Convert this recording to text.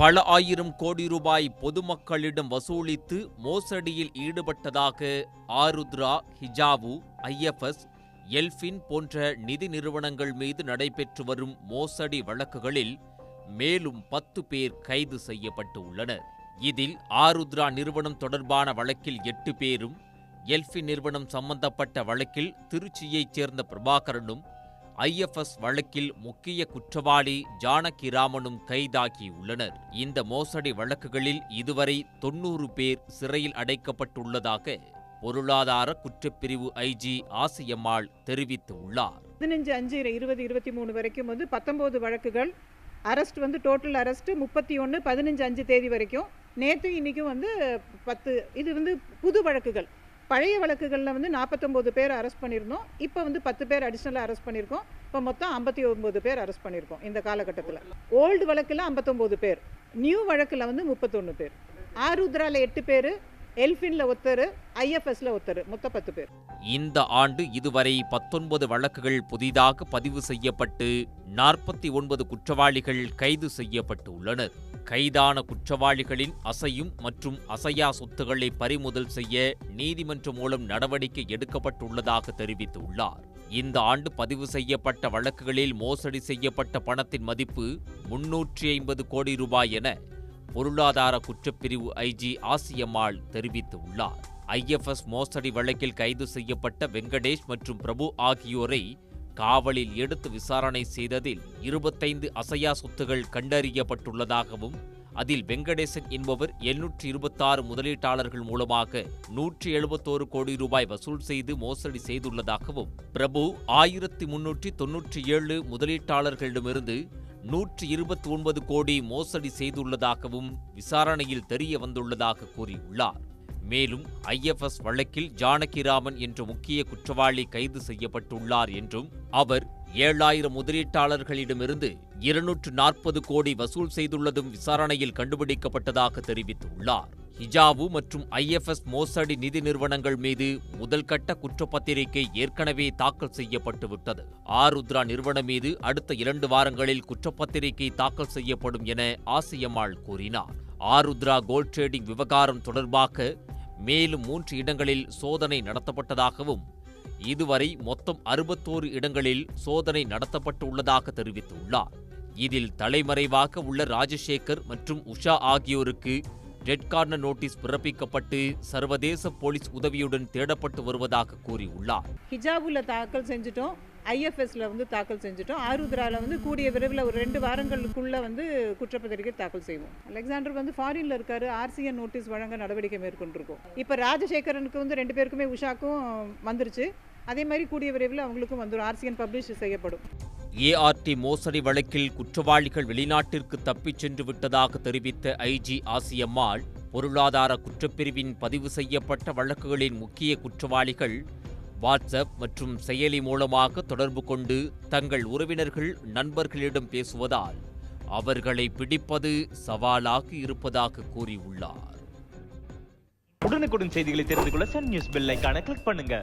பல ஆயிரம் கோடி ரூபாய் பொதுமக்களிடம் வசூலித்து மோசடியில் ஈடுபட்டதாக ஆருத்ரா ஹிஜாவு ஐஎஃப்எஸ் எல்ஃபின் போன்ற நிதி நிறுவனங்கள் மீது நடைபெற்று வரும் மோசடி வழக்குகளில் மேலும் பத்து பேர் கைது செய்யப்பட்டு உள்ளனர் இதில் ஆருத்ரா நிறுவனம் தொடர்பான வழக்கில் எட்டு பேரும் எல்ஃபின் நிறுவனம் சம்பந்தப்பட்ட வழக்கில் திருச்சியைச் சேர்ந்த பிரபாகரனும் ஐஎஃப்எஸ் வழக்கில் முக்கிய குற்றவாளி ஜானகிராமனும் கைதாகியுள்ளனர் இந்த மோசடி வழக்குகளில் இதுவரை தொன்னூறு பேர் சிறையில் அடைக்கப்பட்டுள்ளதாக பொருளாதார குற்றப்பிரிவு ஐஜி ஆசியம்மாள் தெரிவித்துள்ளார் பதினஞ்சு அஞ்சு இருபது இருபத்தி மூணு வரைக்கும் வந்து பத்தொம்போது வழக்குகள் அரெஸ்ட் வந்து டோட்டல் அரெஸ்ட் முப்பத்தி ஒன்று பதினஞ்சு அஞ்சு தேதி வரைக்கும். நேற்று இன்றைக்கும் வந்து பத்து இது வந்து புது வழக்குகள். பழைய வழக்குகளில் வந்து நாற்பத்தொம்போது பேர் அரெஸ்ட் பண்ணியிருந்தோம் இப்போ வந்து பத்து பேர் அடிஷ்னலாக அரெஸ்ட் பண்ணியிருக்கோம் இப்போ மொத்தம் ஐம்பத்தி ஒன்பது பேர் அரெஸ்ட் பண்ணியிருக்கோம் இந்த காலகட்டத்தில். ஓல்டு வழக்கில் ஐம்பத்தொம்போது பேர் நியூ வழக்கில் வந்து முப்பத்தொன்று பேர். ஆருத்ராவில் எட்டு பேர் எல்ஃபின்ல ஒருத்தர் ஐஎஃப்எஸ்ல ஒருத்தர் மொத்தம் பத்து பேர். இந்த ஆண்டு இதுவரை பத்தொன்பது வழக்குகள் புதிதாக பதிவு செய்யப்பட்டு நாற்பத்தி ஒன்பது குற்றவாளிகள் கைது செய்யப்பட்டு உள்ளனர் கைதான குற்றவாளிகளின் அசையும் மற்றும் அசையா சொத்துக்களை பறிமுதல் செய்ய நீதிமன்றம் மூலம் நடவடிக்கை எடுக்கப்பட்டுள்ளதாக தெரிவித்துள்ளார். இந்த ஆண்டு பதிவு செய்யப்பட்ட வழக்குகளில் மோசடி செய்யப்பட்ட பணத்தின் மதிப்பு முன்னூற்றி ஐம்பது கோடி ரூபாய் என பொருளாதார குற்றப்பிரிவு ஐஜி ஆசியம்மாள் தெரிவித்துள்ளார். ஐஎஃப்எஸ் மோசடி வழக்கில் கைது செய்யப்பட்ட வெங்கடேஷ் மற்றும் பிரபு ஆகியோரை காவலில் எடுத்து விசாரணை செய்ததில் இருபத்தைந்து அசையா சொத்துகள் கண்டறியப்பட்டுள்ளதாகவும் அதில் வெங்கடேசன் என்பவர் எண்ணூற்றி இருபத்தாறு முதலீட்டாளர்கள் மூலமாக நூற்றி எழுபத்தோரு கோடி ரூபாய் வசூல் செய்து மோசடி செய்துள்ளதாகவும் பிரபு ஆயிரத்தி முன்னூற்றி தொன்னூற்றி ஏழு முதலீட்டாளர்களிடமிருந்து நூற்றி இருபத்தி ஒன்பது கோடி மோசடி செய்துள்ளதாகவும் விசாரணையில் தெரிய வந்துள்ளதாக கூறியுள்ளார். மேலும் ஐஎஃப்எஸ் வழக்கில் ஜானகிராமன் என்ற முக்கிய குற்றவாளி கைது செய்யப்பட்டுள்ளார் என்றும் அவர் ஏழாயிரம் முதலீட்டாளர்களிடமிருந்து இருநூற்று நாற்பது கோடி வசூல் செய்துள்ளதும் விசாரணையில் கண்டுபிடிக்கப்பட்டதாக தெரிவித்துள்ளார். ஹிஜாவு மற்றும் ஐஎஃப்எஸ் மோசடி நிதி நிறுவனங்கள் மீது முதல்கட்ட குற்றப்பத்திரிகை ஏற்கனவே தாக்கல் செய்யப்பட்டுவிட்டது ஆருத்ரா நிறுவனம் மீது அடுத்த இரண்டு வாரங்களில் குற்றப்பத்திரிகை தாக்கல் செய்யப்படும் என ஆசியம்மாள் கூறினார். ஆருத்ரா கோல்ட் ட்ரேடிங் விவகாரம் தொடர்பாக மேலும் மூன்று இடங்களில் சோதனை நடத்தப்பட்டதாகவும் இதுவரை மொத்தம் அறுபத்தோரு இடங்களில் சோதனை நடத்தப்பட்டுள்ளதாக தெரிவித்துள்ளார். இதில் தலைமறைவாக உள்ள ராஜசேகர் மற்றும் உஷா ஆகியோருக்கு ரெட் கார்னர் நோட்டீஸ் பிறப்பிக்கப்பட்டு சர்வதேச போலீஸ் உதவியுடன் தேடப்பட்டு வருவதாக கூறியுள்ளார். ஹிஜாபுல தாக்கல் செஞ்சுட்டோம். ஐஎஃப்எஸ்ல வந்து தாக்கல் செஞ்சுட்டோம். ஆருத்ரால வந்து கூடிய விரைவில் ஒரு ரெண்டு வாரங்களுக்குள்ள வந்து குற்றப்பத்திரிகை தாக்கல் செய்வோம். அலெக்சாண்டர் வந்து ஃபாரின்ல இருக்காரு. ஆர்சிஎன் நோட்டீஸ் வழங்க நடவடிக்கை மேற்கொண்டிருக்கோம். இப்போ ராஜசேகரனுக்கு வந்து ரெண்டு பேருக்குமே உஷாக்கும் வந்துருச்சு. அதே மாதிரி கூடிய விரைவில் அவங்களுக்கும் வந்துடும் ஆர்சிஎன் பப்ளிஷ் செய்யப்படும். ஏஆர்டி மோசடி வழக்கில் குற்றவாளிகள் வெளிநாட்டிற்கு தப்பிச் சென்று விட்டதாக தெரிவித்த ஐஜி ஆசியம்மாள் பொருளாதார குற்றப்பிரிவின் பதிவு செய்யப்பட்ட வழக்குகளின் முக்கிய குற்றவாளிகள் வாட்ஸ்அப் மற்றும் செயலி மூலமாக தொடர்பு கொண்டு தங்கள் உறவினர்கள் நண்பர்களிடம் பேசுவதால் அவர்களை பிடிப்பது சவாலாக இருப்பதாக கூறியுள்ளார். உடனுக்குடன் செய்திகளை தெரிந்து கொள்ள சன் நியூஸ் பெல் ஐகானை கிளிக் பண்ணுங்க.